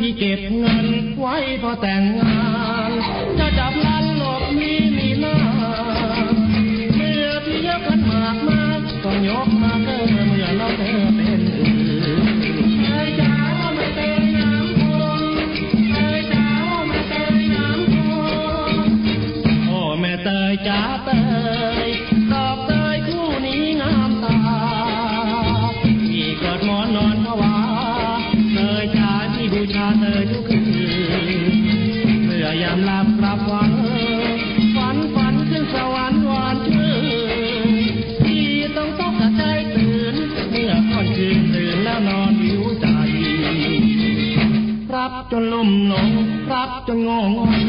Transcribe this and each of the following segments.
ที่เก็บเงินไว้พอแต่งงาน จะจับลันหลบมีมีหน้าเมื่อที่ยกกันมากมากต้องยกมาเกินเมื่อเราเธอเป็นเจ้าไม่เต็น้ำพงเจ้าไม่เต็น้ำพงโอ้แม่เตยจ้าเตย tengok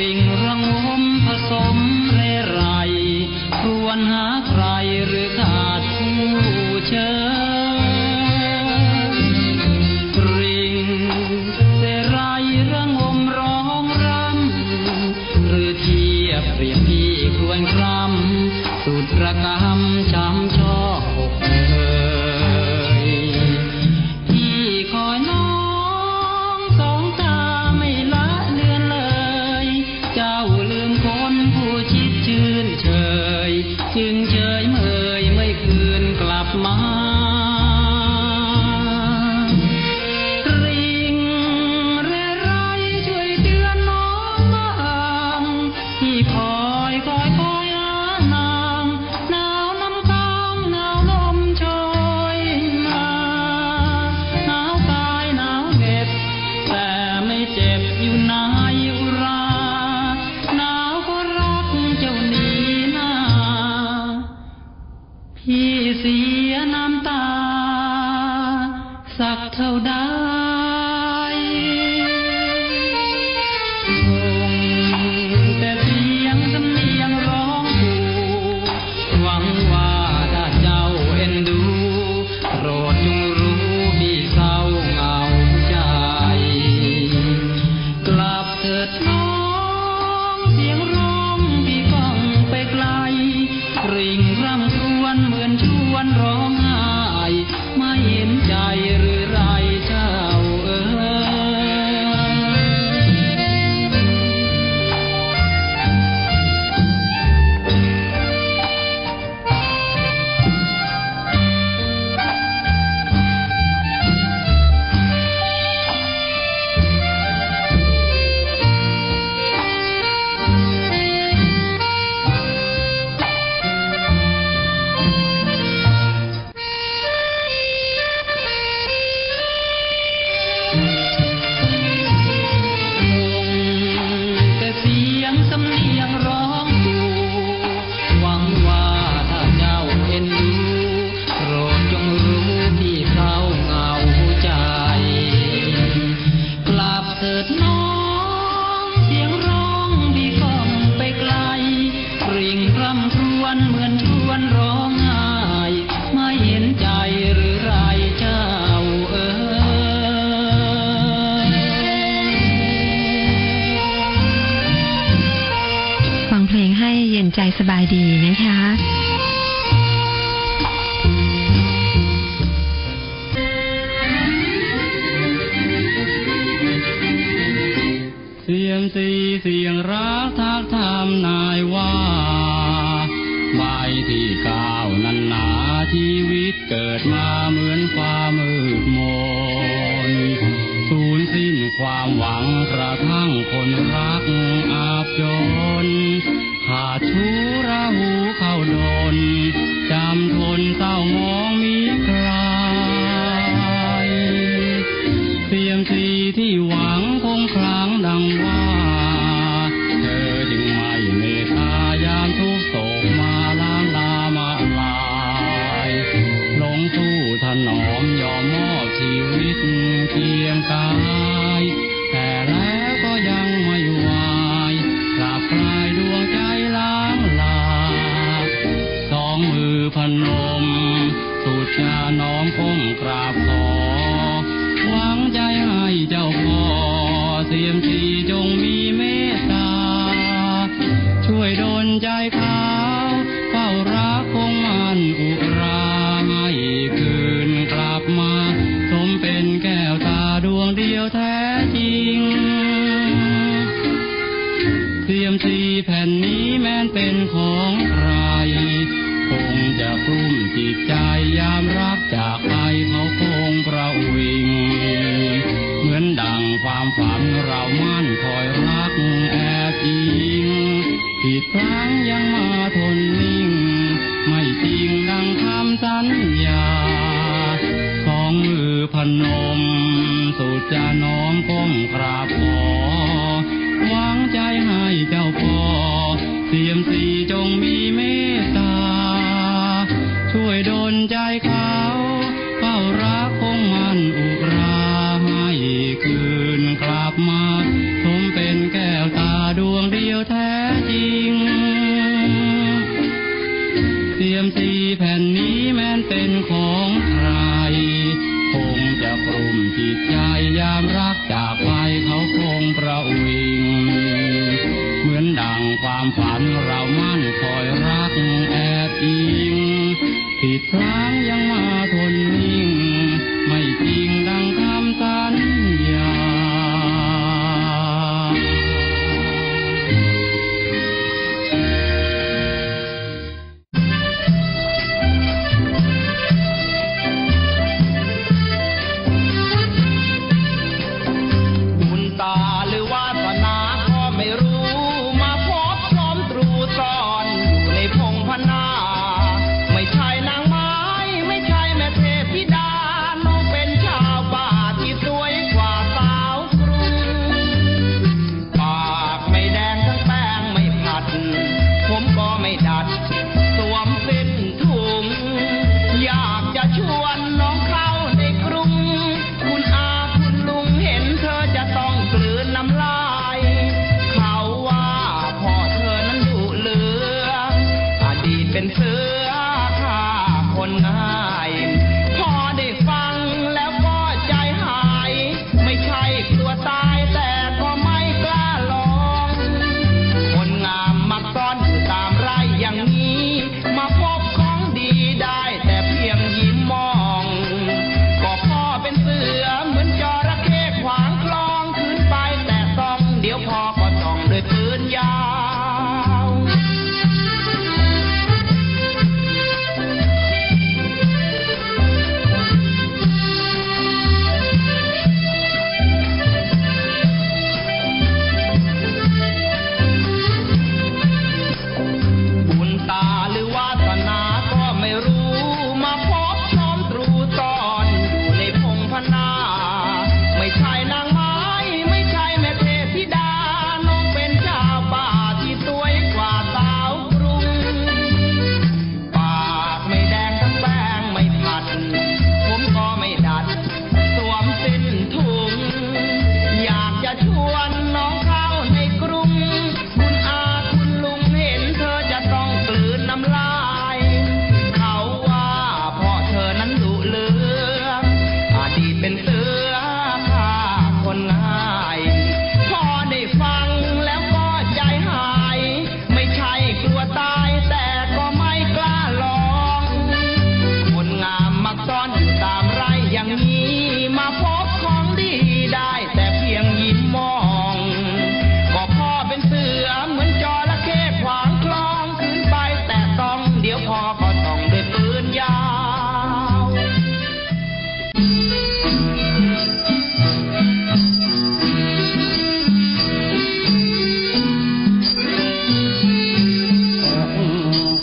going ย็นใจสบายดีนะคะเสียงสีเสียงรักทักทามนายว่าใบที่ก้าวนั้นหนาชีวิตเกิดมาเหมือนความมืดมนสูญสิ้นความหวังกระทั่งคนรักอาบจน ขาชูราหูเข้าดนจำทนเศร้ามองมีใครเสียงสีที่หวังคงคลัง โดนใจเขา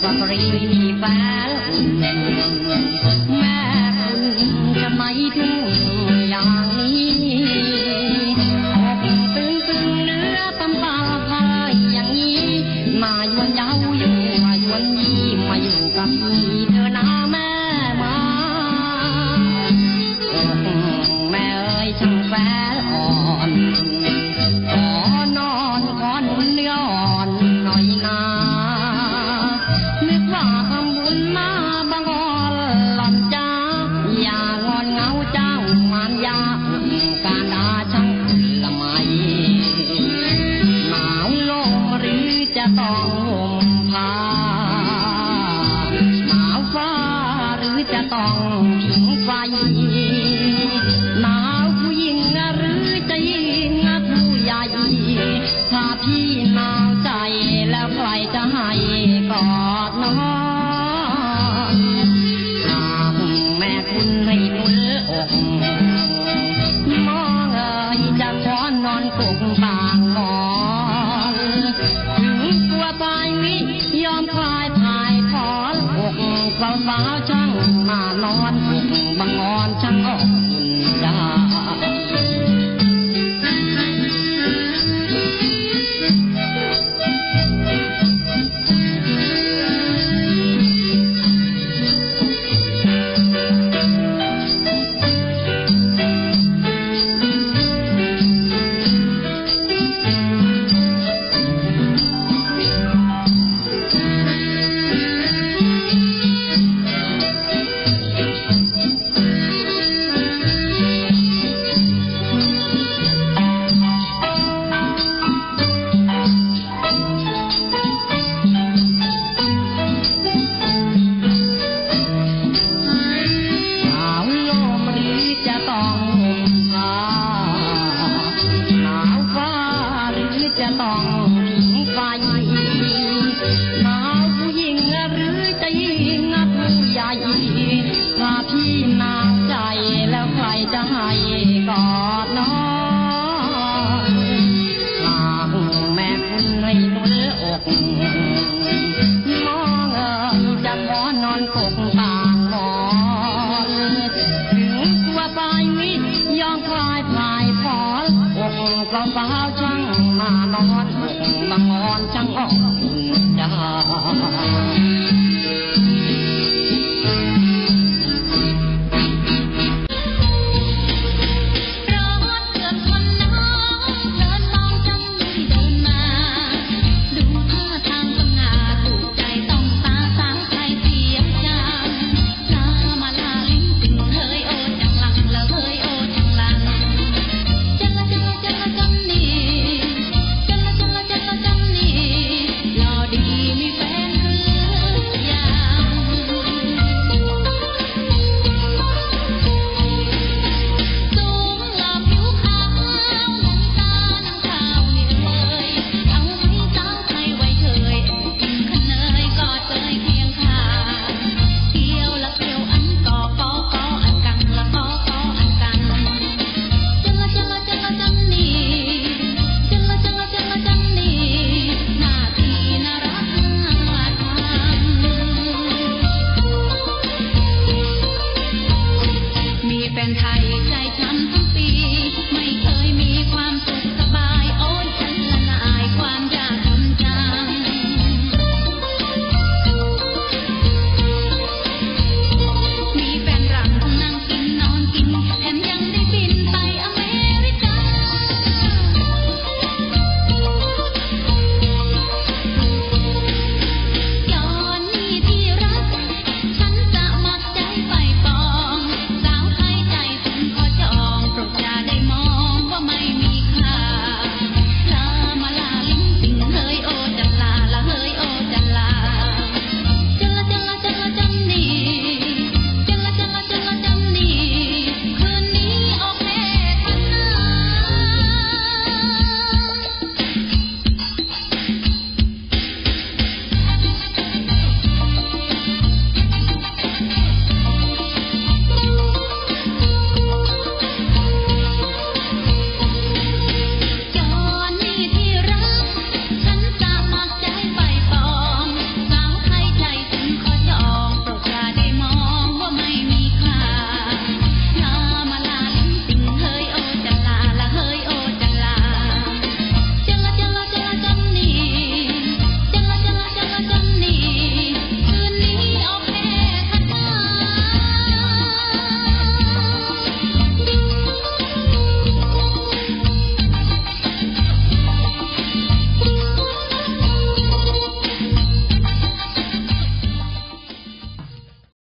បករីពីបាល់ 啊